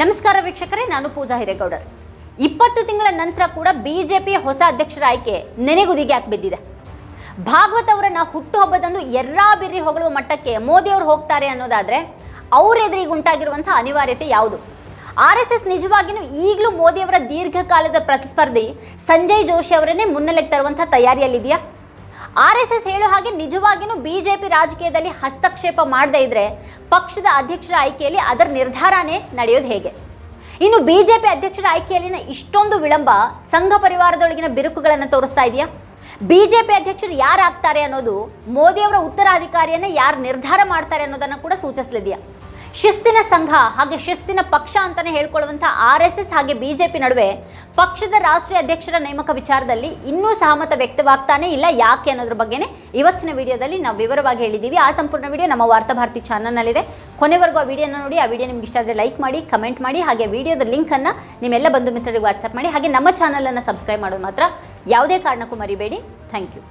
ನಮಸ್ಕಾರ ವೀಕ್ಷಕರೇ, ನಾನು ಪೂಜಾ ಹಿರೇಗೌಡರ್. ಇಪ್ಪತ್ತು ತಿಂಗಳ ನಂತರ ಕೂಡ ಬಿಜೆಪಿಯ ಹೊಸ ಅಧ್ಯಕ್ಷರ ಆಯ್ಕೆ ನೆನೆಗುದಿಗೆ ಯಾಕೆ ಬಿದ್ದಿದೆ. ಭಾಗವತ್ ಅವರನ್ನ ಹುಟ್ಟುಹಬ್ಬದಂದು ಎರ್ರಾಬಿರ್ರಿ ಹೊಗಳುವ ಮಟ್ಟಕ್ಕೆ ಮೋದಿ ಅವರು ಹೋಗ್ತಾರೆ ಅನ್ನೋದಾದ್ರೆ ಅವ್ರ ಎದುರಿಗೆ ಉಂಟಾಗಿರುವಂತಹ ಅನಿವಾರ್ಯತೆ ಯಾವುದು? ಆರ್ ಎಸ್ ಎಸ್ ನಿಜವಾಗಿಯೂ ಈಗಲೂ ಮೋದಿಯವರ ದೀರ್ಘಕಾಲದ ಪ್ರತಿಸ್ಪರ್ಧಿ ಸಂಜಯ್ ಜೋಶಿ ಅವರನ್ನೇ ಮುನ್ನೆಲೆಗೆ ತರುವಂತಹ ತಯಾರಿಯಲ್ಲಿದೆಯಾ? ಆರ್ ಎಸ್ ಎಸ್ ಹೇಳೋ ಹಾಗೆ ನಿಜವಾಗಿಯೂ ಬಿಜೆಪಿ ರಾಜಕೀಯದಲ್ಲಿ ಹಸ್ತಕ್ಷೇಪ ಮಾಡದೇ ಇದ್ರೆ ಪಕ್ಷದ ಅಧ್ಯಕ್ಷರ ಆಯ್ಕೆಯಲ್ಲಿ ಅದರ ನಿರ್ಧಾರನೇ ನಡೆಯೋದು ಹೇಗೆ? ಇನ್ನು ಬಿಜೆಪಿ ಅಧ್ಯಕ್ಷರ ಆಯ್ಕೆಯಲ್ಲಿನ ಇಷ್ಟೊಂದು ವಿಳಂಬ ಸಂಘ ಪರಿವಾರದೊಳಗಿನ ಬಿರುಕುಗಳನ್ನು ತೋರಿಸ್ತಾ ಇದೆಯಾ? ಬಿಜೆಪಿ ಅಧ್ಯಕ್ಷರು ಯಾರಾಗ್ತಾರೆ ಅನ್ನೋದು ಮೋದಿಯವರ ಉತ್ತರಾಧಿಕಾರಿಯನ್ನು ಯಾರು ನಿರ್ಧಾರ ಮಾಡ್ತಾರೆ ಅನ್ನೋದನ್ನು ಕೂಡ ಸೂಚಿಸಲಿದೆಯಾ? ಶಿಸ್ತಿನ ಸಂಘ ಹಾಗೆ ಶಿಸ್ತಿನ ಪಕ್ಷ ಅಂತಾನೆ ಹೇಳ್ಕೊಳ್ಳುವಂಥ ಆರ್ ಎಸ್ ಎಸ್ ಹಾಗೆ ಬಿಜೆಪಿ ನಡುವೆ ಪಕ್ಷದ ರಾಷ್ಟ್ರೀಯ ಅಧ್ಯಕ್ಷರ ನೇಮಕ ವಿಚಾರದಲ್ಲಿ ಇನ್ನೂ ಸಹಮತ ವ್ಯಕ್ತವಾಗ್ತಾನೆ ಇಲ್ಲ ಯಾಕೆ ಅನ್ನೋದ್ರ ಬಗ್ಗೆನೇ ಇವತ್ತಿನ ವಿಡಿಯೋದಲ್ಲಿ ನಾವು ವಿವರವಾಗಿ ಹೇಳಿದ್ದೀವಿ. ಆ ಸಂಪೂರ್ಣ ವಿಡಿಯೋ ನಮ್ಮ ವಾರ್ತಾಭಾರತಿ ಚಾನಲ್ನಲ್ಲಿದೆ. ಕೊನೆವರೆಗೂ ಆ ವಿಡಿಯೋನ ನೋಡಿ, ಆ ವಿಡಿಯೋ ನಿಮ್ಗೆ ಇಷ್ಟ ಆದರೆ ಲೈಕ್ ಮಾಡಿ, ಕಮೆಂಟ್ ಮಾಡಿ, ಹಾಗೆ ವಿಡಿಯೋದ ಲಿಂಕನ್ನು ನಿಮ್ಮೆಲ್ಲ ಬಂಧು ಮಿತ್ರರಿಗೆ ವಾಟ್ಸಪ್ ಮಾಡಿ, ಹಾಗೆ ನಮ್ಮ ಚಾನಲನ್ನು ಸಬ್ಸ್ಕ್ರೈಬ್ ಮಾಡೋದು ಮಾತ್ರ ಯಾವುದೇ ಕಾರಣಕ್ಕೂ ಮರಿಬೇಡಿ. Thank you.